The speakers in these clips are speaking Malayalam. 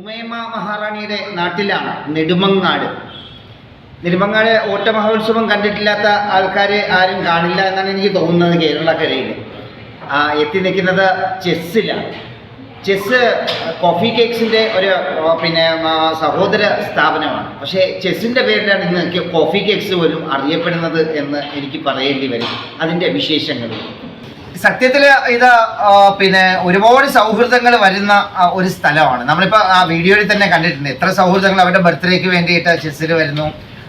ഉമയമ്മ മഹാറാണിയുടെ നാട്ടിലാണ് നെടുമങ്ങാട്. നെടുമങ്ങാട് ഓട്ട മഹോത്സവം കണ്ടിട്ടില്ലാത്ത ആൾക്കാരെ ആരും കാണില്ല എന്നാണ് എനിക്ക് തോന്നുന്നത് കേരളക്കരയിൽ എത്തി നിൽക്കുന്നത് ചെസ്സിലാണ്. ചെസ്സ് കോഫി കേക്സിന്റെ ഒരു പിന്നെ സഹോദര സ്ഥാപനമാണ്. പക്ഷേ ചെസ്സിന്റെ പേരിലാണ് ഇന്ന് കോഫി കേക്സ് പോലും അറിയപ്പെടുന്നത് എന്ന് എനിക്ക് പറയേണ്ടി വരും. അതിന്റെ വിശേഷങ്ങളിൽ സത്യത്തിൽ ഇത് പിന്നെ ഒരുപാട് സൗഹൃദങ്ങൾ വരുന്ന ഒരു സ്ഥലമാണ്. നമ്മളിപ്പോൾ ആ വീഡിയോയിൽ തന്നെ കണ്ടിട്ടുണ്ട്. എത്ര സൗഹൃദങ്ങൾ അവരുടെ ബർത്ത്ഡേക്ക് വേണ്ടിയിട്ട് ചെസ്സിൽ വരുന്നു.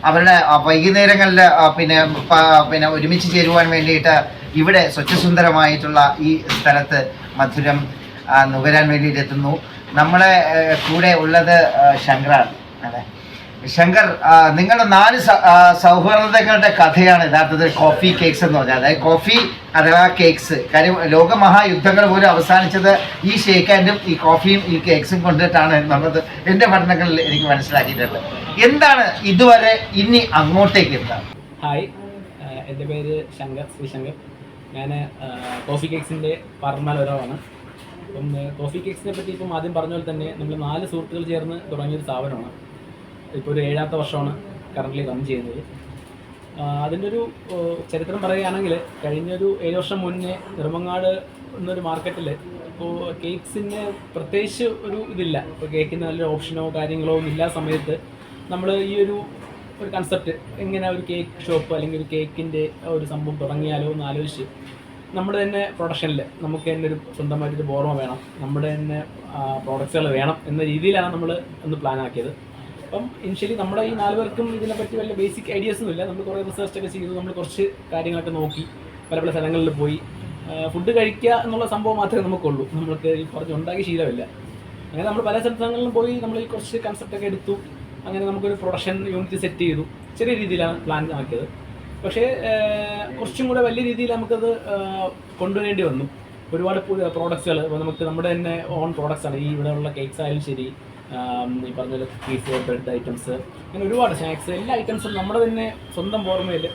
അവരുടെ വൈകുന്നേരങ്ങളിൽ പിന്നെ പിന്നെ ഒരുമിച്ച് ചേരുവാൻ വേണ്ടിയിട്ട് ഇവിടെ സ്വച്ഛസുന്ദരമായിട്ടുള്ള ഈ സ്ഥലത്ത് മധുരം നുകരാൻ വേണ്ടിയിട്ട് എത്തുന്നു. നമ്മളെ കൂടെ ഉള്ളത് ശങ്കറാണ്. അതെ. ശങ്കർ നിങ്ങളുടെ നാല് സൗഹൃദങ്ങളുടെ കഥയാണ് യഥാർത്ഥത്തിൽ കോഫി കേക്സ് എന്ന് പറഞ്ഞാൽ അതായത് കോഫി അഥവാ കേക്ക്സ് കാര്യം ലോകമഹായുദ്ധങ്ങൾ പോലും അവസാനിച്ചത് ഈ ഷേക്ക് ഈ കോഫിയും ഈ കേക്സും കൊണ്ടിട്ടാണ് എന്നുള്ളത് എന്റെ പഠനങ്ങളിൽ എനിക്ക് മനസ്സിലാക്കിയിട്ടുണ്ട്. എന്താണ് ഇതുവരെ ഇനി അങ്ങോട്ടേക്ക് എന്താണ് ഹായ് എന്റെ പേര് ശങ്കർ ശ്രീശങ്കർ ഞാൻ കോഫി കേക്സിന്റെ പറമ്പാൽ ഒരാളാണ്. അപ്പം കോഫി കേക്സിനെ പറ്റി ഇപ്പം ആദ്യം പറഞ്ഞ പോലെ തന്നെ നമ്മൾ നാല് സുഹൃത്തുക്കൾ ചേർന്ന് തുടങ്ങിയൊരു സ്ഥാപനമാണ്. ഇപ്പോൾ ഒരു ഏഴാമത്തെ വർഷമാണ് കറന്റ്ലി റൺ ചെയ്യുന്നത്. അതിന്റെ ഒരു ചരിത്രം പറയുകയാണെങ്കിൽ കഴിഞ്ഞൊരു ഏഴ് വർഷം മുന്നേ നിർമ്മങ്ങാട് എന്നൊരു മാർക്കറ്റിൽ ഇപ്പോൾ കേക്ക്സിന് പ്രത്യേകിച്ച് ഒരു ഇതില്ല. ഇപ്പോൾ കേക്കിന് നല്ലൊരു ഓപ്ഷനോ കാര്യങ്ങളോ ഒന്നും ഇല്ലാത്ത സമയത്ത് നമ്മൾ ഈ ഒരു ഒരു കൺസെപ്റ്റ് എങ്ങനെ ഒരു കേക്ക് ഷോപ്പ് അല്ലെങ്കിൽ ഒരു കേക്കിന്റെ ഒരു സംഭവം തുടങ്ങിയാലോ എന്ന് ആലോചിച്ച് നമ്മുടെ തന്നെ പ്രൊഡക്ഷനിൽ നമുക്ക് തന്നെ ഒരു സ്വന്തമായിട്ടൊരു ബോർമ വേണം. നമ്മുടെ തന്നെ പ്രോഡക്റ്റ്സുകൾ വേണം എന്ന രീതിയിലാണ് നമ്മൾ ഒന്ന് പ്ലാൻ ആക്കിയത്. അപ്പം ഇനിഷ്യലി നമ്മുടെ ഈ നാല് പേർക്കും ഇതിനെപ്പറ്റി വലിയ ബേസിക് ഐഡിയസ് ഒന്നും ഇല്ല. നമ്മൾ കുറേ റിസർച്ച് ഒക്കെ ചെയ്തു. നമ്മൾ കുറച്ച് കാര്യങ്ങളൊക്കെ നോക്കി. പല പല സ്ഥലങ്ങളിൽ പോയി. ഫുഡ് കഴിക്കുക എന്നുള്ള സംഭവം മാത്രമേ നമുക്കുള്ളൂ. നമ്മൾക്ക് ഈ കുറച്ച് ഉണ്ടാക്കി ശീലമില്ല. അങ്ങനെ നമ്മൾ പല സ്ഥലങ്ങളിലും പോയി നമ്മൾ ഈ കുറച്ച് കൺസെപ്റ്റ് ഒക്കെ എടുത്തു. അങ്ങനെ നമുക്കൊരു പ്രൊഡക്ഷൻ യൂണിറ്റ് സെറ്റ് ചെയ്തു. ചെറിയ രീതിയിലാണ് പ്ലാൻ ആക്കിയത്. പക്ഷേ കുറച്ചും കൂടെ വലിയ രീതിയിൽ നമുക്കത് കൊണ്ടുവരേണ്ടി വന്നു. ഒരുപാട് പുതിയ പ്രോഡക്ട്സുകൾ ഇപ്പോൾ നമുക്ക് നമ്മുടെ തന്നെ ഓൺ പ്രോഡക്ട്സ് ആണ്. ഈ ഇവിടെയുള്ള കേക്ക്സ് ആയാലും ശരി ഈ പറഞ്ഞ പോലെ കുക്കീസ് ബ്രെഡ് ഐറ്റംസ് അങ്ങനെ ഒരുപാട് സ്നാക്സ് എല്ലാ ഐറ്റംസും നമ്മുടെ തന്നെ സ്വന്തം ഓർമ്മയിൽ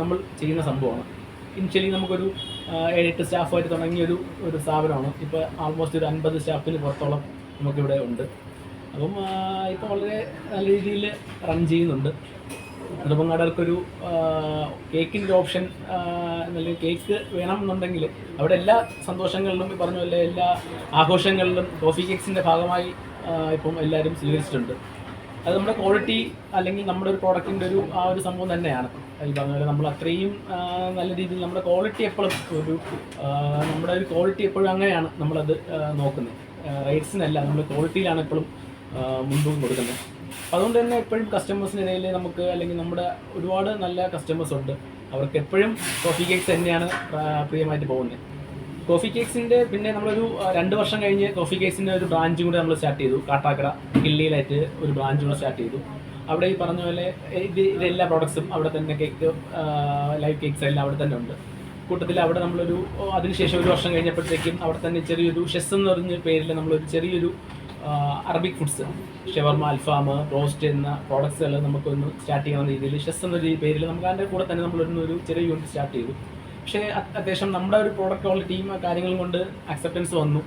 നമ്മൾ ചെയ്യുന്ന സംഭവമാണ്. ഇനിഷ്യലി നമുക്കൊരു ഏഴെട്ട് സ്റ്റാഫായിട്ട് തുടങ്ങിയ ഒരു ഒരു സ്ഥാപനമാണ്. ഇപ്പോൾ ആൾമോസ്റ്റ് ഒരു അൻപത് സ്റ്റാഫിന് പുറത്തോളം നമുക്കിവിടെ ഉണ്ട്. അപ്പം ഇപ്പോൾ വളരെ നല്ല രീതിയിൽ റൺ ചെയ്യുന്നുണ്ട്. നെടുമങ്ങാടർക്കൊരു കേക്കിന്റെ ഓപ്ഷൻ അല്ലെങ്കിൽ കേക്ക് വേണം എന്നുണ്ടെങ്കിൽ അവിടെ എല്ലാ സന്തോഷങ്ങളിലും ഈ പറഞ്ഞ പോലെ എല്ലാ ആഘോഷങ്ങളിലും കോഫി കേക്സിന്റെ ഭാഗമായി ഇപ്പം എല്ലാവരും സ്വീകരിച്ചിട്ടുണ്ട്. അത് നമ്മുടെ ക്വാളിറ്റി അല്ലെങ്കിൽ നമ്മുടെ ഒരു പ്രോഡക്റ്റിന്റെ ഒരു ആ ഒരു സംഭവം തന്നെയാണ്. ഈ പറഞ്ഞ പോലെ നമ്മൾ അത്രയും നല്ല രീതിയിൽ നമ്മുടെ ക്വാളിറ്റി എപ്പോഴും ഒരു നമ്മുടെ ഒരു ക്വാളിറ്റി എപ്പോഴും അങ്ങനെയാണ് നമ്മളത് നോക്കുന്നത്. റേറ്റ്സിനല്ല നമ്മൾ ക്വാളിറ്റിയിലാണ് എപ്പോഴും മുൻതൂക്കം കൊടുക്കുന്നത്. അതുകൊണ്ട് തന്നെ എപ്പോഴും കസ്റ്റമേഴ്സിനിടയിൽ നമുക്ക് അല്ലെങ്കിൽ നമ്മുടെ ഒരുപാട് നല്ല കസ്റ്റമേഴ്സ് ഉണ്ട്. അവർക്ക് എപ്പോഴും കോഫി കേക്ക്സ് തന്നെയാണ് പ്രിയമായിട്ട് പോകുന്നത്. കോഫി കേക്സിന്റെ പിന്നെ നമ്മളൊരു രണ്ട് വർഷം കഴിഞ്ഞ് കോഫി കേക്സിന്റെ ഒരു ബ്രാഞ്ചും കൂടെ നമ്മൾ സ്റ്റാർട്ട് ചെയ്തു. കാട്ടാക്കട കിള്ളിയിലായിട്ട് ഒരു ബ്രാഞ്ച് കൂടെ സ്റ്റാർട്ട് ചെയ്തു. അവിടെ ഈ പറഞ്ഞ പോലെ ഇത് ഇതെല്ലാ പ്രോഡക്ട്സും അവിടെ തന്നെ കേക്ക് ലൈവ് കേക്ക്സ് എല്ലാം അവിടെ തന്നെ ഉണ്ട്. കൂട്ടത്തിൽ അവിടെ നമ്മളൊരു അതിനുശേഷം ഒരു വർഷം കഴിഞ്ഞപ്പോഴത്തേക്കും അവിടെ തന്നെ ചെറിയൊരു ഷെസ് എന്ന് പറഞ്ഞ പേരിൽ നമ്മളൊരു ചെറിയൊരു Arabic foods shawarma alfaham roast എന്ന പ്രോഡക്ട്സുകൾ നമുക്കൊന്ന് സ്റ്റാർട്ട് ചെയ്യാവുന്ന രീതിയിൽ ഷെസ് എന്ന പേരിൽ നമുക്ക് അതിന്റെ കൂടെ തന്നെ നമ്മളൊരു ചെറിയ യൂണിറ്റ് സ്റ്റാർട്ട് ചെയ്തു. പക്ഷേ അത് അത്യാവശ്യം നമ്മുടെ ഒരു പ്രോഡക്റ്റ് ക്വാളിറ്റിയും കാര്യങ്ങളും കൊണ്ട് അക്സെപ്റ്റൻസ് വന്നു.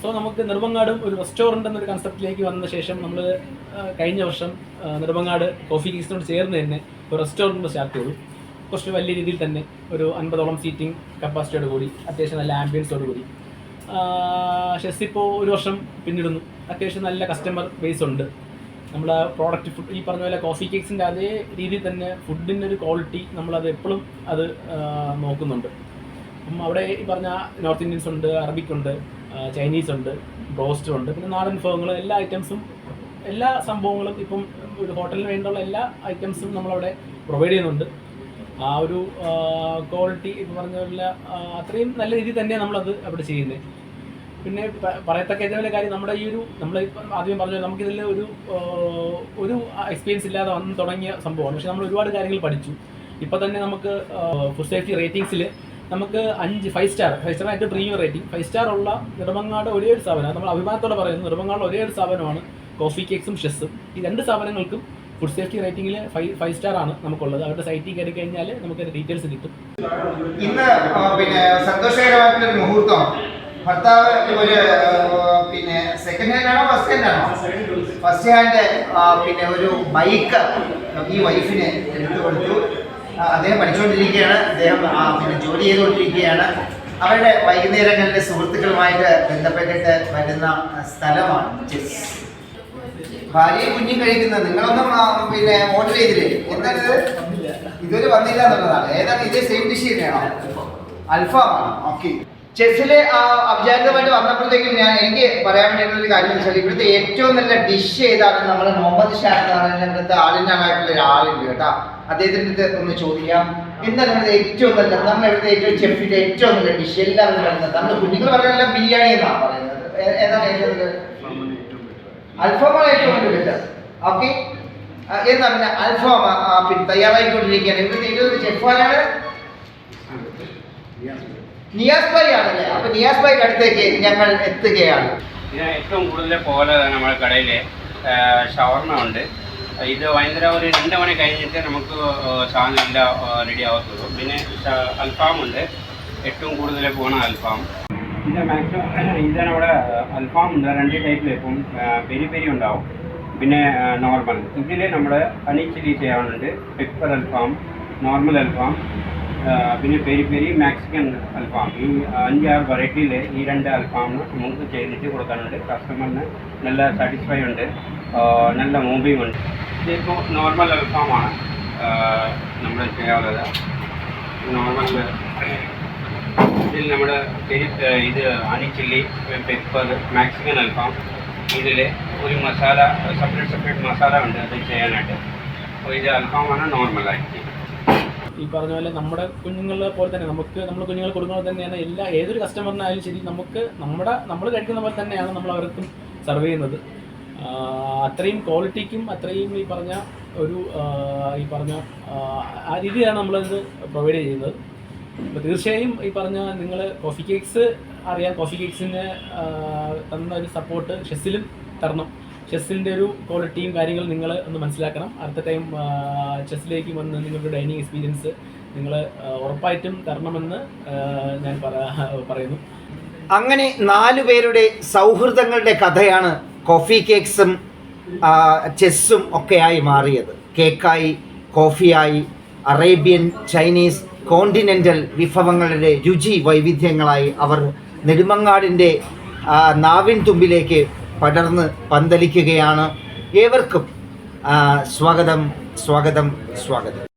സോ നമുക്ക് നെടുമങ്ങാടും ഒരു റെസ്റ്റോറന്റ് എന്നൊരു കൺസെപ്റ്റിലേക്ക് വന്ന ശേഷം നമ്മൾ കഴിഞ്ഞ വർഷം നെടുമങ്ങാട് കോഫി കീസിനോട് ചേർന്ന് തന്നെ ഒരു റെസ്റ്റോറന്റ് സ്റ്റാർട്ട് ചെയ്തു. കുറച്ച് വലിയ രീതിയിൽ തന്നെ ഒരു അൻപതോളം സീറ്റിംഗ് കപ്പാസിറ്റിയോട് കൂടി അത്യാവശ്യം നല്ല ആംബിയൻസോട് കൂടി. ഷെസ് ഇപ്പോൾ ഒരു വർഷം പിന്നിടുന്നു. അത്യാവശ്യം നല്ല കസ്റ്റമർ ബേസ് ഉണ്ട്. നമ്മുടെ പ്രോഡക്റ്റ് ഫുഡ് ഈ പറഞ്ഞ പോലെ കോഫി കേക്സിന്റെ അതേ രീതിയിൽ തന്നെ ഫുഡിന്റെ ഒരു ക്വാളിറ്റി നമ്മളത് എപ്പോഴും അത് ആ, നോക്കുന്നുണ്ട്. അപ്പം അവിടെ ഈ പറഞ്ഞ നോർത്ത് ഇന്ത്യൻസ് ഉണ്ട് അറബിക് ഉണ്ട് ചൈനീസ് ഉണ്ട് ബ്രോസ്റ്റ് ഉണ്ട് പിന്നെ നാടൻ വിഭവങ്ങൾ എല്ലാ ഐറ്റംസും എല്ലാ സംഭവങ്ങളും ഇപ്പം ഒരു ഹോട്ടലിന് വേണ്ടിയുള്ള എല്ലാ ഐറ്റംസും നമ്മളവിടെ പ്രൊവൈഡ് ചെയ്യുന്നുണ്ട്. ആ ഒരു ക്വാളിറ്റി ഇപ്പം പറഞ്ഞ ആ, അത്രയും നല്ല രീതിയിൽ തന്നെയാണ് നമ്മളത് അവിടെ ചെയ്യുന്നത്. പിന്നെ പറയത്തക്ക വലിയ കാര്യം നമ്മുടെ ഈ ഒരു നമ്മൾ ആദ്യം പറഞ്ഞു നമുക്കിതിൽ ഒരു ഒരു എക്സ്പീരിയൻസ് ഇല്ലാതെ വന്ന് തുടങ്ങിയ സംഭവമാണ്. പക്ഷെ നമ്മൾ ഒരുപാട് കാര്യങ്ങൾ പഠിച്ചു. ഇപ്പം തന്നെ നമുക്ക് ഫുഡ് സേഫ്റ്റി റേറ്റിംഗ്സിൽ നമുക്ക് അഞ്ച് ഫൈവ് സ്റ്റാർ ഫൈവ് സ്റ്റാർ ആയിട്ട് പ്രീമിയം റേറ്റിംഗ് ഫൈവ് സ്റ്റാർ ഉള്ള നെടുമങ്ങാട് ഒരേ ഒരു സ്ഥാപനം നമ്മൾ അഭിമാനത്തോടെ പറയുന്നത് നെടുമങ്ങാട് ഒരേ ഒരു സ്ഥാപനമാണ് കോഫി കേക്സും ഷെസ്സും ഈ രണ്ട് സ്ഥാപനങ്ങൾക്കും ഫുഡ് സേഫ്റ്റി റേറ്റിംഗിൽ ഫൈവ് ഫൈവ് സ്റ്റാർ ആണ് നമുക്കുള്ളത്. അവരുടെ സൈറ്റിൽ കയറി കഴിഞ്ഞാൽ നമുക്ക് ഡീറ്റെയിൽസ് കിട്ടും. ഇന്ന് പിന്നെ സന്തോഷകരമായിട്ടുള്ള ഒരു മുഹൂർത്തമാണ്. ഭർത്താവ് ഒരു പിന്നെ സെക്കൻഡ് ഹാൻഡ് ആണോ ഫസ്റ്റ് ഹാൻഡ് ആണോ? ഫസ്റ്റ് ഹാൻഡ് പിന്നെ ഒരു ബൈക്ക് ഈ വൈഫിന് എടുത്തു കൊടുത്തു. അദ്ദേഹം പഠിച്ചുകൊണ്ടിരിക്കുകയാണ്. അദ്ദേഹം പിന്നെ ജോലി ചെയ്തുകൊണ്ടിരിക്കുകയാണ്. അവരുടെ വൈകുന്നേരങ്ങളിലെ സുഹൃത്തുക്കളുമായിട്ട് ബന്ധപ്പെട്ടിട്ട് വരുന്ന സ്ഥലമാണ് ചെസ് ഭാര്യയും കുഞ്ഞും കഴിക്കുന്നത് നിങ്ങളൊന്നും പിന്നെ ഓർഡർ ചെയ്തില്ലേ? എന്താണിത് ഇത്? ഇതുവരെ വന്നില്ല എന്നുള്ളതാണ്. ഏതാണ്? ഇതേ സെയിം ഡിഷ് തന്നെയാണോ? അൽഫാമാണ് ഓക്കെ ചെസ്സിൽ അവിചാരിതമായിട്ട് വന്നപ്പോഴത്തേക്കും ഞാൻ എനിക്ക് പറയാൻ വേണ്ടിയിട്ടുള്ള ഒരു കാര്യം വെച്ചാൽ ഇവിടുത്തെ ഏറ്റവും നല്ല ഡിഷ് ഏതാണ് നമ്മൾ മുഹമ്മദ് ഷാൻ എന്ന് പറയുന്ന ഇവിടുത്തെ ആളിനായിട്ടുള്ള ഒരാളുണ്ട് കേട്ടോ. അദ്ദേഹത്തിന്റെ അടുത്ത് ഒന്ന് ചോദിക്കാം. എന്താണ് ഇവിടുത്തെ ഏറ്റവും നല്ല നമ്മൾ ഇവിടുത്തെ ഏറ്റവും ചെഫിന്റെ ഏറ്റവും നല്ല ഡിഷ് എല്ലാവരും പറയുന്നത് നമ്മൾ കുഞ്ഞുങ്ങൾ പറയുന്നത് ബിരിയാണി എന്നാണ് പറയുന്നത്. ഏതാണ് ഏറ്റവും നല്ല? അൽഫാമാണ് ഏറ്റവും വലിയ ബെറ്റർ ഓക്കെ. എന്നാ പിന്നെ അൽഫാം തയ്യാറായിക്കൊണ്ടിരിക്കുകയാണ്. ഇവിടുത്തെ ഏറ്റവും ചെഫാനാണ് നിയാസ് ഭായി ആണല്ലേ അപ്പൊ നിയാസ് ഭായിയുടെ അടുത്തേക്ക് ഞങ്ങൾ എത്തുകയാണ്. ഇതിന് ഏറ്റവും കൂടുതൽ പോലെ നമ്മുടെ കടയിൽ ഷവർമ ഉണ്ട് ഇത് വൈകുന്നേരം ഒരു രണ്ട് മണി കഴിഞ്ഞിട്ട് നമുക്ക് സാധനം എല്ലാം റെഡി ആവത്തുള്ളൂ. പിന്നെ അൽഫാം ഉണ്ട്. ഏറ്റവും കൂടുതൽ പോണ അൽഫാം. ഇത് മാക്സിമം ഇതാണ് നമ്മുടെ അൽഫാം ഉണ്ട്. രണ്ട് ടൈപ്പിൽ ഇപ്പം പെരി പെരി ഉണ്ടാവും. പിന്നെ നോർമൽ ഇതിൽ നമ്മൾ ഹണി ചില്ലി ചെയ്യാനുണ്ട് പെപ്പർ അൽഫാം നോർമൽ അൽഫാം. പിന്നെ പെരി പെരി മാക്സിക്കൻ അൽഫാം ഈ അഞ്ചാറ് വെറൈറ്റിയിൽ ഈ രണ്ട് അൽഫാമിന് നമുക്ക് ചെയ്തിട്ട് കൊടുക്കാനുണ്ട്. കസ്റ്റമറിന് നല്ല സാറ്റിസ്ഫൈ ഉണ്ട്. നല്ല മൂവിങ് ഉണ്ട്. ഇതിപ്പോൾ നോർമൽ അൽഫാമാണ് നമ്മൾ ചെയ്യാറുള്ളത് നോർമൽ ഇതിൽ നമ്മുടെ പെരി ഇത് honey chilli pepper Mexican alfaham ഇതിൽ ഒരു മസാല സെപ്പറേറ്റ് സെപ്പറേറ്റ് മസാല ഉണ്ട് അത് ചെയ്യാനായിട്ട്. അപ്പോൾ ഇത് അൽഫാമാണ് നോർമലായിട്ട് ഈ പറഞ്ഞ പോലെ നമ്മുടെ കുഞ്ഞുങ്ങളെ പോലെ തന്നെ നമുക്ക് നമ്മൾ കുഞ്ഞുങ്ങൾ കൊടുക്കുന്നത് തന്നെയാണ് എല്ലാ ഏതൊരു കസ്റ്റമറിനായാലും ശരി നമുക്ക് നമ്മുടെ നമ്മൾ കഴിക്കുന്ന പോലെ തന്നെയാണ് നമ്മൾ അവർക്കും സെർവ് ചെയ്യുന്നത്. അത്രയും ക്വാളിറ്റിക്കും അത്രയും ഈ പറഞ്ഞ ഒരു ഈ പറഞ്ഞ ആ, രീതിയാണ് നമ്മളത് പ്രൊവൈഡ് ചെയ്യുന്നത്. അപ്പോൾ തീർച്ചയായും ഈ പറഞ്ഞ നിങ്ങൾ കോഫി കേക്ക്സ് അറിയാം. കോഫി കേക്ക്സിന് തന്ന ഒരു സപ്പോർട്ട് ഷെസ്സിലും തരണം. ചെസ്സിന്റെ ഒരു ക്വാളിറ്റിയും കാര്യങ്ങൾ നിങ്ങൾ ഒന്ന് മനസ്സിലാക്കണം. അടുത്ത ടൈം ചെസ്സിലേക്ക് വന്ന് നിങ്ങളുടെ ഡൈനിങ് എക്സ്പീരിയൻസ് നിങ്ങൾ ഉറപ്പായിട്ടും തരണമെന്ന് ഞാൻ പറയുന്നു. അങ്ങനെ നാലു പേരുടെ സൗഹൃദങ്ങളുടെ കഥയാണ് കോഫി കേക്ക്സും ചെസ്സും ഒക്കെയായി മാറിയത്. കേക്കായി കോഫിയായി അറേബ്യൻ ചൈനീസ് കോണ്ടിനെന്റൽ വിഭവങ്ങളുടെ രുചി വൈവിധ്യങ്ങളായി അവർ നെടുമങ്ങാടിന്റെ നാവിൻ തുമ്പിലേക്ക് പടർന്ന് പന്തലിക്കുകയാണ് ഏവർക്കും. സ്വാഗതം സ്വാഗതം സ്വാഗതം.